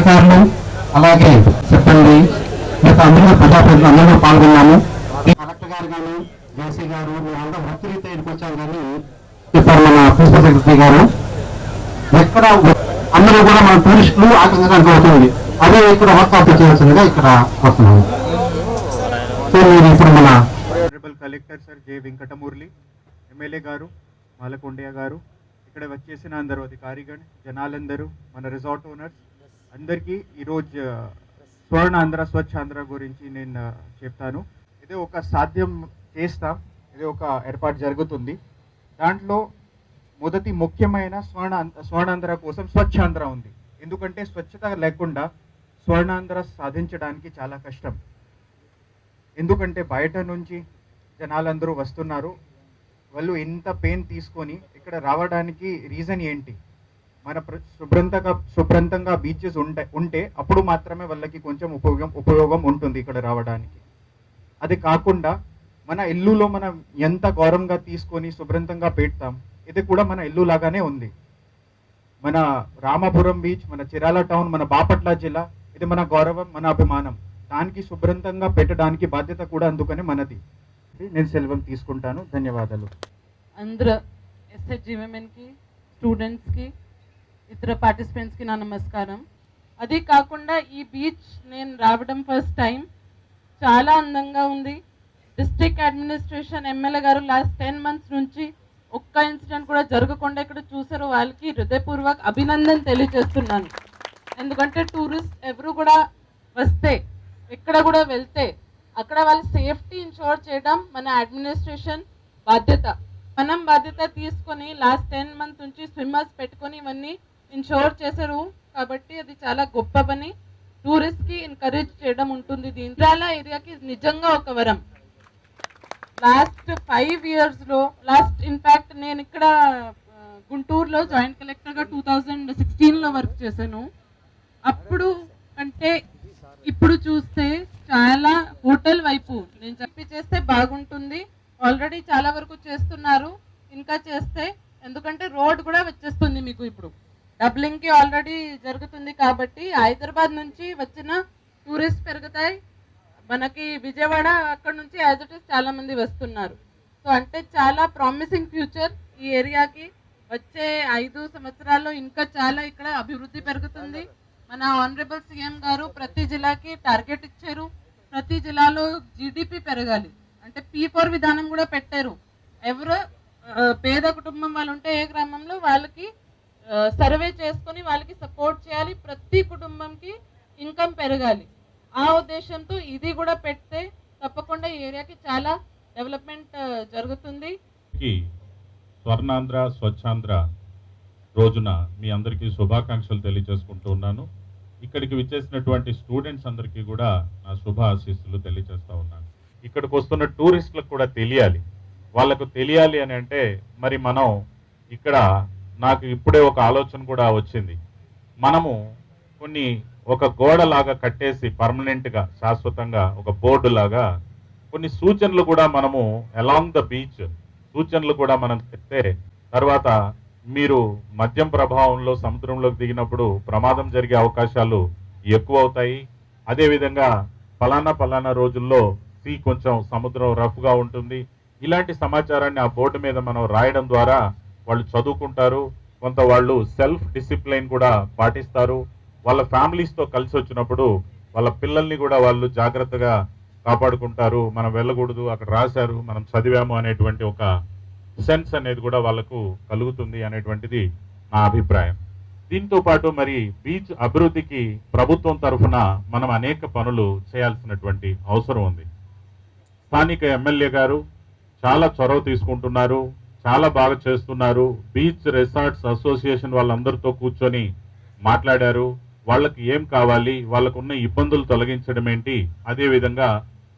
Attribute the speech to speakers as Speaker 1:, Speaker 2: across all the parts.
Speaker 1: అధికారులు అలాగే సిబ్బంది మిగతా అందరూ ప్రజాప్రతినిధులు అందరూ పాల్గొన్నాము. కలెక్టర్ గారు కానీ జేసీ గారు మేమందరం వృత్తిరీత్యా ఇక్కడికి వచ్చాం కానీ చెప్పారు మన ప్రిన్సిపల్ సెక్రటరీ గారు ఎక్కడ అందరూ కూడా మన టూరిస్టులు ఆకర్షించడానికి అవుతుంది అదే ఇక్కడ వర్క్ చేయాల్సిందిగా ఇక్కడ వస్తున్నాము. సో మీరు ఇప్పుడు మన
Speaker 2: collector sir J Venkatamurali MLA గారు మాలకొండయ్య గారు ఇక్కడ వచ్చేసిన అందరూ అధికారిగణ్ జనాలందరూ మన రిసార్ట్ ఓనర్స్ అందరికీ ఈరోజు స్వర్ణ ఆంధ్ర స్వచ్ఛ ఆంధ్ర గురించి నేను చెప్తాను. ఇది ఒక సాధ్యం చేస్తాం ఇది ఒక ఏర్పాటు జరుగుతుంది. దాంట్లో మొదటి ముఖ్యమైన స్వర్ణ స్వర్ణాంధ్ర కోసం స్వచ్ఛాంధ్ర ఉంది. ఎందుకంటే స్వచ్ఛత లేకుండా స్వర్ణాంధ్ర సాధించడానికి చాలా కష్టం. ఎందుకంటే బయట నుంచి జనాలందరూ వస్తున్నారు. వాళ్ళు ఎంత పెయిన్ తీసుకొని ఇక్కడ రావడానికి రీజన్ ఏంటి? మన శుభ్రంతగా శుభ్రంతంగా బీచెస్ ఉంటే ఉంటే అప్పుడు మాత్రమే వాళ్ళకి కొంచెం ఉపయోగం ఉపయోగం ఉంటుంది ఇక్కడ రావడానికి. అది కాకుండా మన ఇల్లులో మనం ఎంత గౌరవంగా తీసుకొని శుభ్రంతంగా పెడతాం ఇది కూడా మన ఇల్లు లాగానే ఉంది. మన రామాపురం బీచ్ మన చిరాల టౌన్ మన బాపట్ల జిల్లా ఇది మన గౌరవం మన అభిమానం. దానికి శుభ్రంతంగా పెట్టడానికి బాధ్యత కూడా అందుకనే మనది. నేను సెలవు తీసుకుంటాను. ధన్యవాదాలు.
Speaker 3: అందరూ ఎస్హెచ్జి స్టూడెంట్స్కి ఇతర పార్టిసిపెంట్స్కి నా నమస్కారం. అదే కాకుండా ఈ బీచ్ నేను రావడం ఫస్ట్ టైం చాలా అందంగా ఉంది. డిస్ట్రిక్ట్ అడ్మినిస్ట్రేషన్ ఎమ్మెల్యే గారు లాస్ట్ టెన్ మంత్స్ నుంచి ఒక్క ఇన్సిడెంట్ కూడా జరగకుండా ఇక్కడ చూసారు వాళ్ళకి హృదయపూర్వక అభినందన తెలియజేస్తున్నాను. ఎందుకంటే టూరిస్ట్ ఎవరు కూడా వస్తే ఎక్కడ కూడా వెళ్తే అక్కడ వాళ్ళ సేఫ్టీ ఇన్షూర్ చేయడం మన అడ్మినిస్ట్రేషన్ బాధ్యత. మనం బాధ్యత తీసుకొని లాస్ట్ టెన్ మంత్ నుంచి స్విమ్మర్స్ పెట్టుకొని ఇవన్నీ ఇన్షోర్ చేశారు కాబట్టి అది చాలా గొప్ప పని. టూరిస్ట్కి ఎంకరేజ్ చేయడం ఉంటుంది. దీంట్రాల ఏరియాకి నిజంగా ఒక వరం. లాస్ట్ ఫైవ్ ఇయర్స్లో లాస్ట్ ఇన్ఫాక్ట్ నేను ఇక్కడ గుంటూరులో జాయింట్ కలెక్టర్గా టూ థౌజండ్ సిక్స్టీన్లో వర్క్ చేశాను. అప్పుడు అంటే ఇప్పుడు చూస్తే చాలా హోటల్ వైపు నేను చెప్పి చేస్తే బాగుంటుంది. ఆల్రెడీ చాలా వరకు చేస్తున్నారు. ఇంకా చేస్తే ఎందుకంటే రోడ్ కూడా వచ్చేస్తుంది మీకు ఇప్పుడు. డబ్లింగ్కి ఆల్రెడీ జరుగుతుంది కాబట్టి హైదరాబాద్ నుంచి వచ్చిన టూరిస్ట్ పెరుగుతాయి. మనకి విజయవాడ అక్కడ నుంచి యాజ్ ఇట్ ఇస్ చాలా మంది వస్తున్నారు. సో అంటే చాలా ప్రామిసింగ్ ఫ్యూచర్ ఈ ఏరియాకి. వచ్చే ఐదు సంవత్సరాల్లో ఇంకా చాలా ఇక్కడ అభివృద్ధి పెరుగుతుంది. మన ఆనరబుల్ సీఎం గారు ప్రతి జిల్లాకి టార్గెట్ ఇచ్చారు. ప్రతి జిల్లాలో జీడిపి పెరగాలి. అంటే పీ ఫోర్ విధానం కూడా పెట్టారు. ఎవరు పేద కుటుంబం వాళ్ళు ఉంటే ఏ గ్రామంలో వాళ్ళకి సర్వే చేసుకొని వాళ్ళకి సపోర్ట్ చేయాలి. ప్రతి కుటుంబంకి ఇన్కమ్ పెరగాలి. ఆ ఉద్దేశంతో ఇది కూడా పెడితే తప్పకుండా ఈ ఏరియాకి చాలా డెవలప్మెంట్ జరుగుతుంది.
Speaker 4: కి స్వర్ణాంధ్ర స్వచ్ఛాంధ్ర రోజున మీ అందరికీ శుభాకాంక్షలు తెలియజేసుకుంటూ ఉన్నాను. ఇక్కడికి విచ్చేసినటువంటి స్టూడెంట్స్ అందరికీ కూడా నా శుభ ఆశీస్సులు తెలియజేస్తూ ఉన్నాను. ఇక్కడికి వస్తున్న టూరిస్టులకు కూడా తెలియాలి. వాళ్ళకు తెలియాలి అని అంటే మరి మనం ఇక్కడ నాకు ఇప్పుడే ఒక ఆలోచన కూడా వచ్చింది. మనము కొన్ని ఒక గోడలాగా కట్టేసి పర్మనెంట్గా శాశ్వతంగా ఒక బోర్డు లాగా కొన్ని సూచనలు కూడా మనము అలాంగ్ ద బీచ్ సూచనలు కూడా మనం చెప్తే తర్వాత మీరు మద్యం ప్రభావంలో సముద్రంలోకి దిగినప్పుడు ప్రమాదం జరిగే అవకాశాలు ఎక్కువ అవుతాయి అదేవిధంగా ఫలానా ఫలానా రోజుల్లో సీ కొంచెం సముద్రం రఫ్గా ఉంటుంది. ఇలాంటి సమాచారాన్ని ఆ బోర్డు మీద మనం రాయడం ద్వారా వాళ్ళు చదువుకుంటారు కొంత వాళ్ళు సెల్ఫ్ డిసిప్లైన్ కూడా పాటిస్తారు. వాళ్ళ ఫ్యామిలీస్తో కలిసి వచ్చినప్పుడు వాళ్ళ పిల్లల్ని కూడా వాళ్ళు జాగ్రత్తగా కాపాడుకుంటారు. మనం వెళ్ళకూడదు అక్కడ రాశారు మనం చదివాము అనేటువంటి ఒక సెన్స్ అనేది కూడా వాళ్ళకు కలుగుతుంది అనేటువంటిది నా అభిప్రాయం. దీంతో పాటు మరి బీచ్ అభివృద్ధికి ప్రభుత్వం తరఫున మనం అనేక పనులు చేయాల్సినటువంటి అవసరం ఉంది. స్థానిక ఎమ్మెల్యే గారు చాలా చొరవ తీసుకుంటున్నారు. చాలా బాగా చేస్తున్నారు. బీచ్ రిసార్ట్స్ అసోసియేషన్ వాళ్ళందరితో కూర్చొని మాట్లాడారు. వాళ్ళకి ఏం కావాలి వాళ్ళకు ఉన్న ఇబ్బందులు తొలగించడం ఏంటి అదేవిధంగా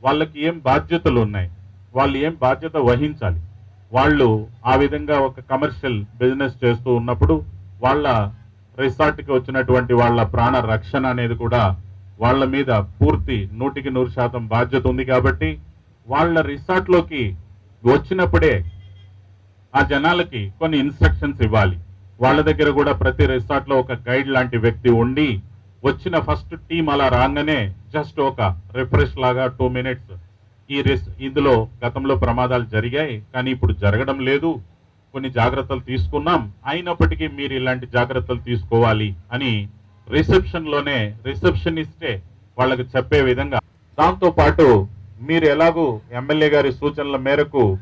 Speaker 4: వాళ్ళకి ఏం బాధ్యతలు ఉన్నాయి వాళ్ళు ఏం బాధ్యత వహించాలి. వాళ్ళు ఆ విధంగా ఒక కమర్షియల్ బిజినెస్ చేస్తూ ఉన్నప్పుడు వాళ్ళ రిసార్ట్కి వచ్చినటువంటి వాళ్ళ ప్రాణ రక్షణ అనేది కూడా వాళ్ళ మీద పూర్తి నూటికి నూరు శాతం బాధ్యత ఉంది కాబట్టి వాళ్ళ రిసార్ట్లోకి వచ్చినప్పుడే ఆ జనాలకి కొన్ని ఇన్స్ట్రక్షన్స్ ఇవ్వాలి. వాళ్ళ దగ్గర కూడా ప్రతి రిసార్ట్లో ఒక గైడ్ లాంటి వ్యక్తి ఉండి వచ్చిన ఫస్ట్ టీం అలా రాగానే జస్ట్ ఒక రిఫ్రెష్ లాగా టూ మినిట్స్ ఈ రిస్ ఇందులో గతంలో ప్రమాదాలు జరిగాయి కానీ ఇప్పుడు జరగడం లేదు. కొన్ని జాగ్రత్తలు తీసుకున్నాం. అయినప్పటికీ మీరు ఇలాంటి జాగ్రత్తలు తీసుకోవాలి అని రిసెప్షన్లోనే రిసెప్షనిస్టే వాళ్ళకి చెప్పే విధంగా. దాంతో పాటు మీరు ఎలాగూ ఎమ్మెల్యే గారి సూచనల మేరకు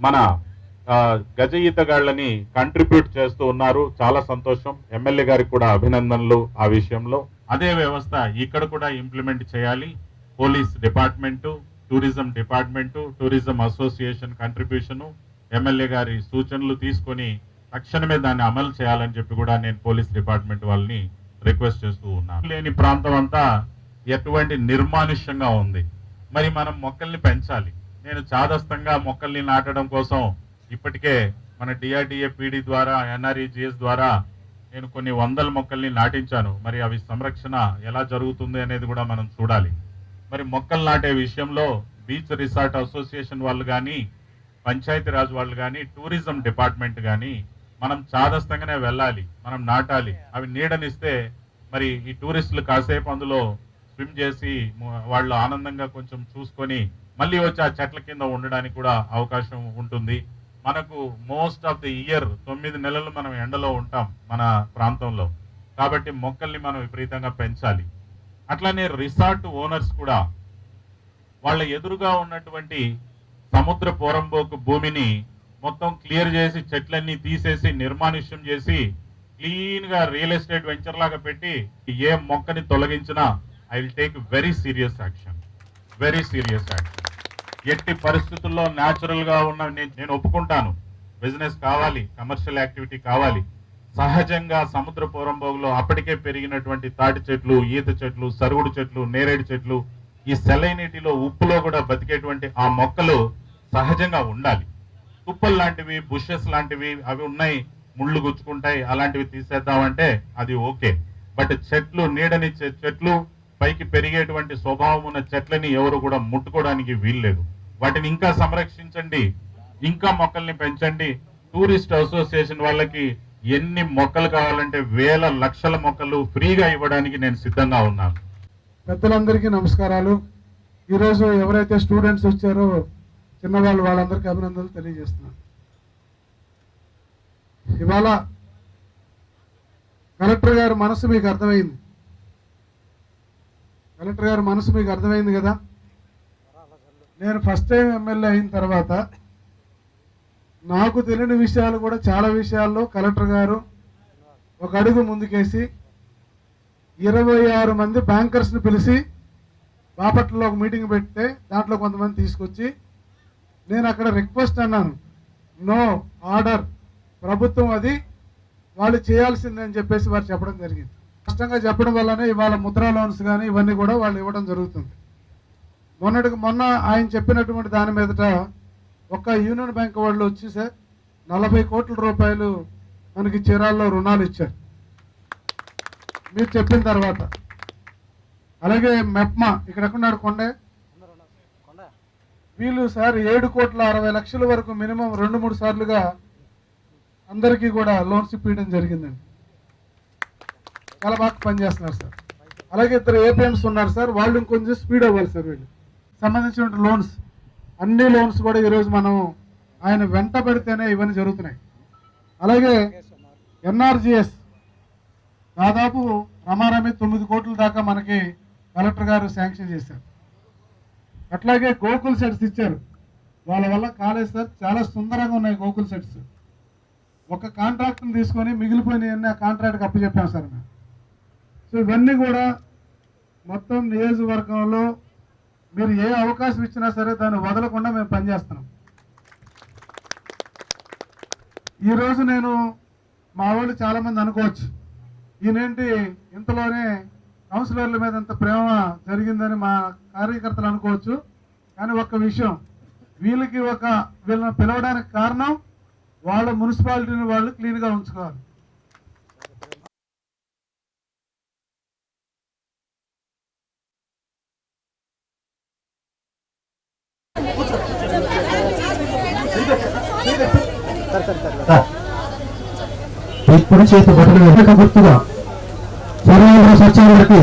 Speaker 4: మన గజ ఈతగాళ్ళని కంట్రిబ్యూట్ చేస్తూ ఉన్నారు. చాలా సంతోషం. ఎమ్మెల్యే గారికి కూడా అభినందనలు ఆ విషయంలో. అదే వ్యవస్థ ఇక్కడ కూడా ఇంప్లిమెంట్ చేయాలి. Police department tourism department tourism association contribution MLA గారి సూచనలు తీసుకొని తక్షణమే దాన్ని అమలు చేయాలని చెప్పి కూడా నేను పోలీస్ డిపార్ట్మెంట్ వాళ్ళని రిక్వెస్ట్ చేస్తూ ఉన్నాను. లేని ప్రాంతం అంతా ఎటువంటి నిర్మానుష్యంగా ఉంది. మరి మనం మొక్కల్ని పెంచాలి. నేను చాదస్తంగా మొక్కల్ని నాటడం కోసం ఇప్పటికే మన డిఆర్డిఏ పీడీ ద్వారా ఎన్ఆర్ఈజిఎస్ ద్వారా నేను కొన్ని వందల మొక్కల్ని నాటించాను. మరి అవి సంరక్షణ ఎలా జరుగుతుంది అనేది కూడా మనం చూడాలి. మరి మొక్కలు నాటే విషయంలో బీచ్ రిసార్ట్ అసోసియేషన్ వాళ్ళు కానీ పంచాయతీరాజ్ వాళ్ళు కానీ టూరిజం డిపార్ట్మెంట్ కానీ మనం చాదస్తంగానే వెళ్ళాలి మనం నాటాలి. అవి నీడనిస్తే మరి ఈ టూరిస్టులు కాసేపు అందులో స్విమ్ చేసి వాళ్ళు ఆనందంగా కొంచెం చూసుకొని మళ్ళీ వచ్చి ఆ చెట్ల కింద ఉండడానికి కూడా అవకాశం ఉంటుంది. మనకు మోస్ట్ ఆఫ్ ది ఇయర్ తొమ్మిది నెలలు మనం ఎండలో ఉంటాం మన ప్రాంతంలో. కాబట్టి మొక్కల్ని మనం విపరీతంగా పెంచాలి. అట్లానే రిసార్ట్ ఓనర్స్ కూడా వాళ్ళ ఎదురుగా ఉన్నటువంటి సముద్ర పోరంబోకు భూమిని మొత్తం క్లియర్ చేసి చెట్లన్నీ తీసేసి నిర్మానుష్యం చేసి క్లీన్గా రియల్ ఎస్టేట్ వెంచర్ లాగా పెట్టి ఏ మొక్కని తొలగించినా I will take very serious action very serious action ఎట్టి పరిస్థితుల్లో న్యాచురల్గా ఉన్న నేను నేను ఒప్పుకుంటాను. బిజినెస్ కావాలి కమర్షియల్ యాక్టివిటీ కావాలి. సహజంగా సముద్ర పోరంబోగులో అప్పటికే పెరిగినటువంటి తాటి చెట్లు ఈత చెట్లు సరుగుడు చెట్లు నేరేడు చెట్లు ఈ సెలైనీటిలో ఉప్పులో కూడా బతికేటువంటి ఆ మొక్కలు సహజంగా ఉండాలి. తుప్పలు లాంటివి బుషెస్ లాంటివి అవి ఉన్నాయి ముళ్ళు గుచ్చుకుంటాయి అలాంటివి తీసేద్దామంటే అది ఓకే. బట్ చెట్లు నీడనిచ్చే చెట్లు పైకి పెరిగేటువంటి స్వభావం ఉన్న చెట్లని ఎవరు కూడా ముట్టుకోవడానికి వీల్లేదు. వాటిని ఇంకా సంరక్షించండి. ఇంకా మొక్కల్ని పెంచండి. టూరిస్ట్ అసోసియేషన్ వాళ్ళకి ఎన్ని మొక్కలు కావాలంటే వేల లక్షల మొక్కలు ఫ్రీగా ఇవ్వడానికి నేను సిద్ధంగా ఉన్నాను.
Speaker 5: పెద్దలందరికీ నమస్కారాలు. ఈరోజు ఎవరైతే స్టూడెంట్స్ వచ్చారో చిన్నవాళ్ళు వాళ్ళందరికీ అభినందనలు తెలియజేస్తున్నాను. ఇవాళ కలెక్టర్ గారి మనసు మీకు అర్థమైంది. కలెక్టర్ గారి మనసు మీకు అర్థమైంది కదా? నేను ఫస్ట్ టైం ఎమ్మెల్యే అయిన తర్వాత నాకు తెలియని విషయాలు కూడా చాలా విషయాల్లో కలెక్టర్ గారు ఒక అడుగు ముందుకేసి ఇరవై ఆరు మంది బ్యాంకర్స్ని పిలిచి బాపట్లలో ఒక మీటింగ్ పెడితే దాంట్లో కొంతమంది తీసుకొచ్చి నేను అక్కడ రిక్వెస్ట్ అన్నాను. నో ఆర్డర్ ప్రభుత్వం అది వాళ్ళు చేయాల్సిందని చెప్పేసి వారు చెప్పడం జరిగింది. స్పష్టంగా చెప్పడం వల్లనే ఇవాళ ముద్రా లోన్స్ కానీ ఇవన్నీ కూడా వాళ్ళు ఇవ్వడం జరుగుతుంది. మొన్నటికి మొన్న ఆయన చెప్పినటువంటి దాని మీదట ఒక్క యూనియన్ బ్యాంక్ వాళ్ళు వచ్చి సార్ నలభై కోట్ల రూపాయలు మనకి చీరాల్లో రుణాలు ఇచ్చారు. మీరు చెప్పిన తర్వాత. అలాగే మెప్మా ఇక్కడ ఎక్కడున్నాడు కొండే? వీళ్ళు సార్ ఏడు కోట్ల అరవై లక్షల వరకు మినిమం రెండు మూడు సార్లుగా అందరికీ కూడా లోన్స్ ఇప్పించడం జరిగిందండి. చాలా బాగా పనిచేస్తున్నారు సార్. అలాగే ఇద్దరు ఏపీఎంస్ ఉన్నారు సార్ వాళ్ళు ఇంకొంచెం స్పీడ్ అవ్వాలి సార్ వీళ్ళు. సంబంధించిన లోన్స్ అన్ని లోన్స్ కూడా ఈరోజు మనం ఆయన వెంట పెడితేనే ఇవన్నీ జరుగుతున్నాయి. అలాగే ఎన్ఆర్జిఎస్ దాదాపు రమారమి తొమ్మిది కోట్ల దాకా మనకి కలెక్టర్ గారు శాంక్షన్ చేశారు. అట్లాగే గోకుల్ సెట్స్ ఇచ్చారు. వాళ్ళ వల్ల కాలేదు సార్ చాలా సుందరంగా ఉన్నాయి గోకుల్ సెట్స్. ఒక కాంట్రాక్ట్ని తీసుకొని మిగిలిపోయినవన్నీ ఆ కాంట్రాక్ట్కి అప్పచెప్పాం సార్ మేము. సో ఇవన్నీ కూడా మొత్తం నియోజకవర్గంలో మీరు ఏ అవకాశం ఇచ్చినా సరే దాన్ని వదలకుండా మేము పనిచేస్తున్నాం. ఈరోజు నేను మా వాళ్ళు చాలామంది అనుకోవచ్చు. ఈయనేంటి ఇంతలోనే కౌన్సిలర్ల మీద ఇంత ప్రేమ జరిగిందని మా కార్యకర్తలు అనుకోవచ్చు. కానీ ఒక్క విషయం వీళ్ళకి ఒక వీళ్ళని పిలవడానికి కారణం వాళ్ళ మున్సిపాలిటీని వాళ్ళు క్లీన్గా ఉంచుకోవాలి.
Speaker 1: ఇప్పుడు చేతి బట్టలు వెనక గుర్తుగా. సర్వేంద్ర
Speaker 6: స్వచ్ఛందరికి